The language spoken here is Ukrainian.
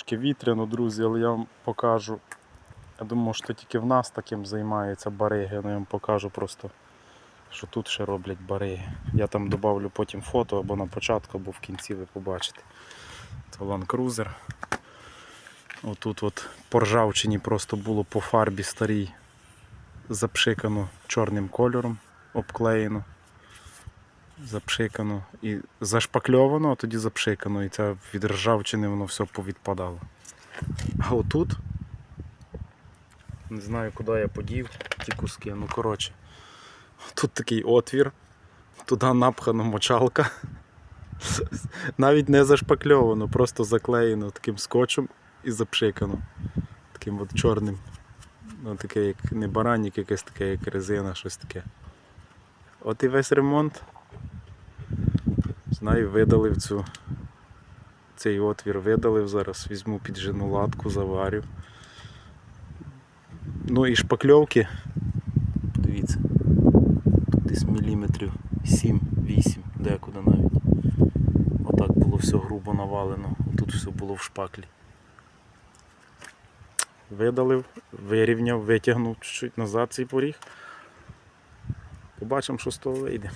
Трошки вітряно, друзі, але я вам покажу. Я думаю, що тільки в нас таким займаються бариги. Ну, я вам покажу просто, що тут ще роблять бариги. Я там додавлю потім фото або на початку, або в кінці ви побачите. Це Land Cruiser. Отут от по ржавчині просто було по фарбі старій запшикано чорним кольором, обклеєно, запшикано і зашпакльовано, а тоді запшикано, і це від ржавчини воно все повідпадало. А отут, не знаю куди я подів ті куски, ну коротше, тут такий отвір, туди напхана мочалка. Навіть не зашпакльовано, просто заклеєно таким скотчем і запшикано. Таким от чорним. Ну, таке як не баранник, якесь таке, як резина, щось таке. От і весь ремонт. Знаю, видалив цю. Цей отвір видалив зараз, візьму піджену латку, заварю. Ну і шпакльовки. Подивіться. Тут десь міліметрів 7-8, декуди навіть. Отак було все грубо навалено. Тут все було в шпаклі. Видалив, вирівняв, витягнув чуть-чуть назад цей поріг. Побачимо, що з того вийде.